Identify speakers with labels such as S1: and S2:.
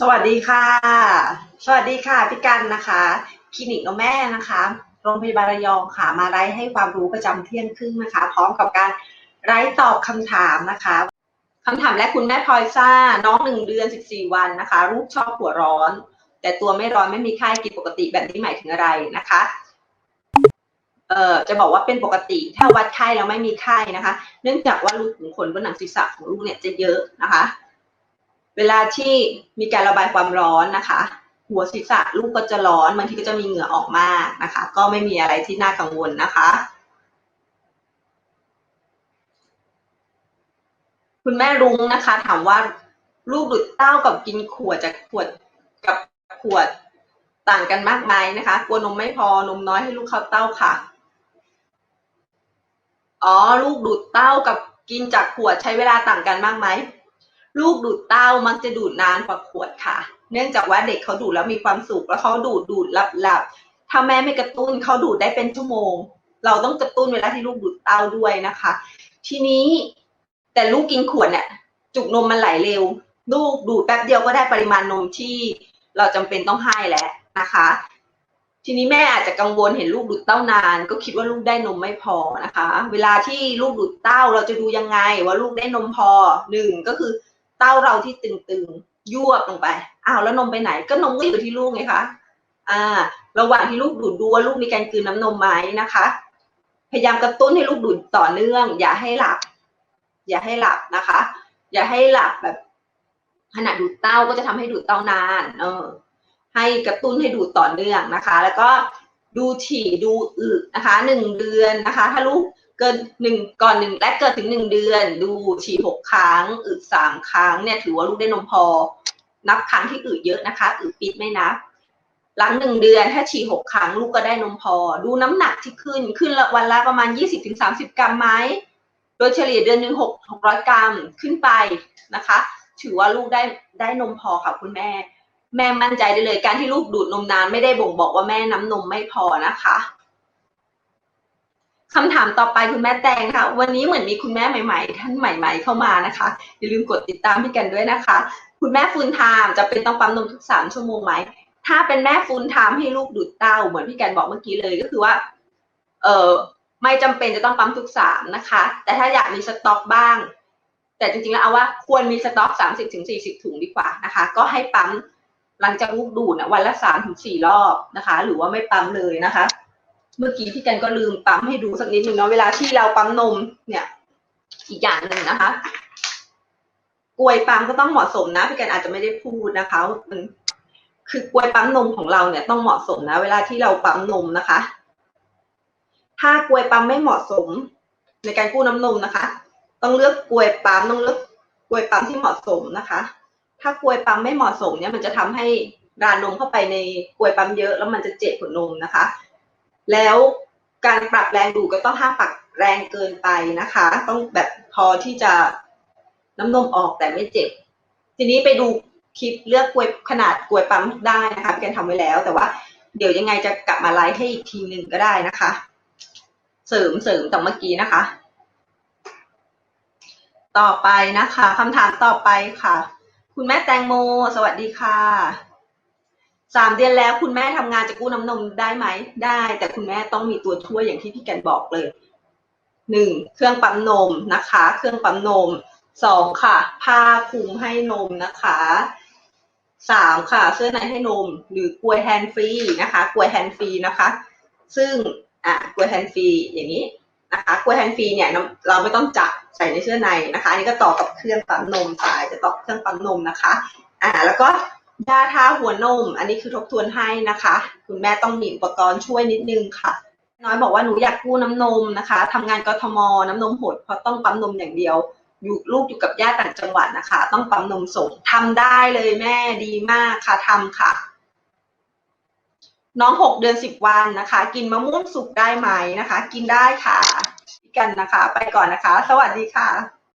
S1: สวัสดีค่ะ สวัสดีค่ะพี่กันนะคะ คลินิกนมแม่นะคะ โรงพยาบาลระยองค่ะ มาไลฟ์ให้ความรู้ประจำเที่ยงครึ่งนะคะ พร้อมกับการไลฟ์ตอบคำถามนะคะคำถามแรกคุณแม่พลอยซ่า น้องหนึ่งเดือนสิบสี่วันนะคะ ลูกชอบหัวร้อน แต่ตัวไม่ร้อนไม่มีไข้กินปกติแบบนี้หมายถึงอะไรนะคะ เอ่อ จะบอกว่าเป็นปกติ ถ้าวัดไข้แล้วไม่มีไข้นะคะ เนื่องจากว่ารูกขุมขนบนหนังศีรษะของลูกเนี่ยจะเยอะนะคะ เวลาที่มีการระบายความร้อนนะคะ หัวศีรษะลูกก็จะร้อนบางทีก็จะมีเหงื่อออกมากนะคะ ก็ไม่มีอะไรที่น่ากังวลนะคะ คุณแม่รุ้งนะคะ ถามว่าลูกดูดเต้ากับกินขวดจากขวดกับขวดต่างกันมากไหมนะคะกลัวนมไม่พอนมน้อยให้ลูกเข้าเต้าค่ะอ๋อลูกดูดเต้ากับกินจากขวดใช้เวลาต่างกันมากไหม ลูกดูดเต้ามักจะดูดนานกว่าขวดค่ะ เนื่องจากว่าเด็กเขาดูดแล้วมีความสุขแล้วเขาดูดดูดหลับหลับถ้าแม่ไม่กระตุ้นเขาดูดได้เป็นชั่วโมง เราต้องกระตุ้นเวลาที่ลูกดูดเต้าด้วยนะคะ ทีนี้แต่ลูกกินขวดเนี่ยจุกนมมันไหลเร็ว ลูกดูดแป๊บเดียวก็ได้ปริมาณนมที่เราจำเป็นต้องให้แล้วนะคะ ทีนี้แม่อาจจะกังวลเห็นลูกดูดเต้านาน ก็คิดว่าลูกได้นมไม่พอนะคะ เวลาที่ลูกดูดเต้าเราจะดูยังไงว่าลูกได้นมพอหนึ่งก็คือ เต้าเราที่ตึงๆยวบลงไปอ้าวแล้วนมไปไหน ก็นมก็อยู่ที่ลูกไงคะอ่า ระหว่างที่ลูกดูดดูว่าลูกมีการกลืนน้ำนมไหมนะคะ พยายามกระตุ้นให้ลูกดูดต่อเนื่อง อย่าให้หลับ อย่าให้หลับนะคะ อย่าให้หลับแบบขณะดูดเต้าก็จะทำให้ดูดเต้านาน เออ ให้กระตุ้นให้ดูดต่อเนื่องนะคะ แล้วก็ดูถี่ดูอึนะคะหนึ่งเดือนนะคะ ถ้าลูก เกินหนึ่งก่อนหนึ่งและเกิดถึงหนึ่งเดือน ดูฉี่หกครั้งอึสามครั้งเนี่ยถือว่าลูกได้นมพอ นับครั้งที่อึเยอะนะคะอึปิดไม่นับหลังหนึ่งเดือนถ้าฉี่หกครั้งลูกก็ได้นมพอ ดูน้ำหนักที่ขึ้นขึ้นละวันละประมาณยี่สิบถึงสามสิบกรัมไหมโดยเฉลี่ยเดือนหนึ่งหกหกร้อยกรัมขึ้นไปนะคะ ถือว่าลูกได้ได้นมพอค่ะคุณแม่ แม่มั่นใจได้เลยการที่ลูกดูดนมนานไม่ได้บ่งบอกว่าแม่น้ำนมไม่พอนะคะ คำถามต่อไปคุณแม่แตงค่ะ วันนี้เหมือนมีคุณแม่ใหม่ๆ ท่านใหม่ ๆ เข้ามานะคะ อย่าลืมกดติดตามพี่กันด้วยนะคะ คุณแม่ฟูลไทม์จะเป็นต้องปั๊มนมทุกสามชั่วโมงไหมถ้าเป็นแม่ฟูลไทม์ให้ลูกดูดเต้า เหมือนพี่กันบอกเมื่อกี้เลยก็คือว่า เออไม่จำเป็นจะต้องปั๊มทุกสามนะคะ แต่ถ้าอยากมีสต็อกบ้าง แต่จริงๆแล้วเอาว่าควรมีสต็อกสามสิบถึงสี่สิบถุงดีกว่านะคะ ก็ให้ปั๊มหลังจากลูกดูดนะวันละสามถึงสี่รอบนะคะ หรือว่าไม่ปั๊มเลยนะคะ เมื่อกี้พี่กันก็ลืมปั๊มให้ดูสักนิดหนึ่งเนาะเวลาที่เราปั๊มนมเนี่ย อีกอย่างหนึ่งนะคะกลวยปั๊มก็ต้องเหมาะสมนะพี่กันอาจจะไม่ได้พูดนะคะมันคือกลวยปั๊มนมของเราเนี่ยต้องเหมาะสมนะ เวลาที่เราปั๊มนมนะคะ ถ้ากลวยปั๊มไม่เหมาะสม ในการกู้น้ำนมนะคะ ต้องเลือกกลวยปั๊มต้องเลือกกลวยปั๊มที่เหมาะสมนะคะ ถ้ากลวยปั๊มไม่เหมาะสมเนี่ยมันจะทำให้รานนมเข้าไปในกลวยปั๊มเยอะ แล้วมันจะเจ็บหัวนมนะคะ แล้วการปรับแรงดูดก็ต้องห้ามปรับแรงเกินไปนะคะ ต้องแบบพอที่จะน้ำนมออกแต่ไม่เจ็บ ทีนี้ไปดูคลิปเลือกกลวยขนาดกลวยปั๊มได้นะคะพี่กันทำไว้แล้ว แต่ว่าเดี๋ยวยังไงจะกลับมาไลฟ์ให้อีกทีหนึ่งก็ได้นะคะ เสริมเสริมจากเมื่อกี้นะคะ ต่อไปนะคะคำถามต่อไปค่ะ คุณแม่แตงโม สวัสดีค่ะ สามเดือนแล้วคุณแม่ทำงานจะกู้น้ำนมได้ไหมได้ แต่คุณแม่ต้องมีตัวช่วยอย่างที่พี่แกนบอกเลยหนึ่งเครื่องปั๊มนมนะคะ เครื่องปั๊มนมสองค่ะ ผ้าคลุมให้นมนะคะสามค่ะ เสื้อในให้นม หรือกลวยแฮนด์ฟรีนะคะกลวยแฮนด์ฟรีนะคะ ซึ่งอะกลวยแฮนด์ฟรีอย่างนี้นะคะกลวยแฮนด์ฟรีเนี่ยเราไม่ต้องจับใส่ในเสื้อในนะคะอันนี้ก็ต่อกับเครื่องปั๊มนมสายจะต่อเครื่องปั๊มนมนะคะ อ่าแล้วก็ ยาทาหัวนม อันนี้คือทบทวนให้นะคะ คุณแม่ต้องมีอุปกรณ์ช่วยนิดนึงค่ะ น้อยบอกว่าหนูอยากกู้น้ำนมนะคะทำงานกทม น้ำนมหดเพราะต้องปั๊มนมอย่างเดียว อยู่ลูกอยู่กับญาติต่างจังหวัดนะคะ ต้องปั๊มนมส่งทำได้เลยแม่ดีมากค่ะทำค่ะ น้องหกเดือนสิบวันนะคะ กินมะม่วงสุกได้ไหมนะคะ กินได้ค่ะกันนะคะ ไปก่อนนะคะ สวัสดีค่ะ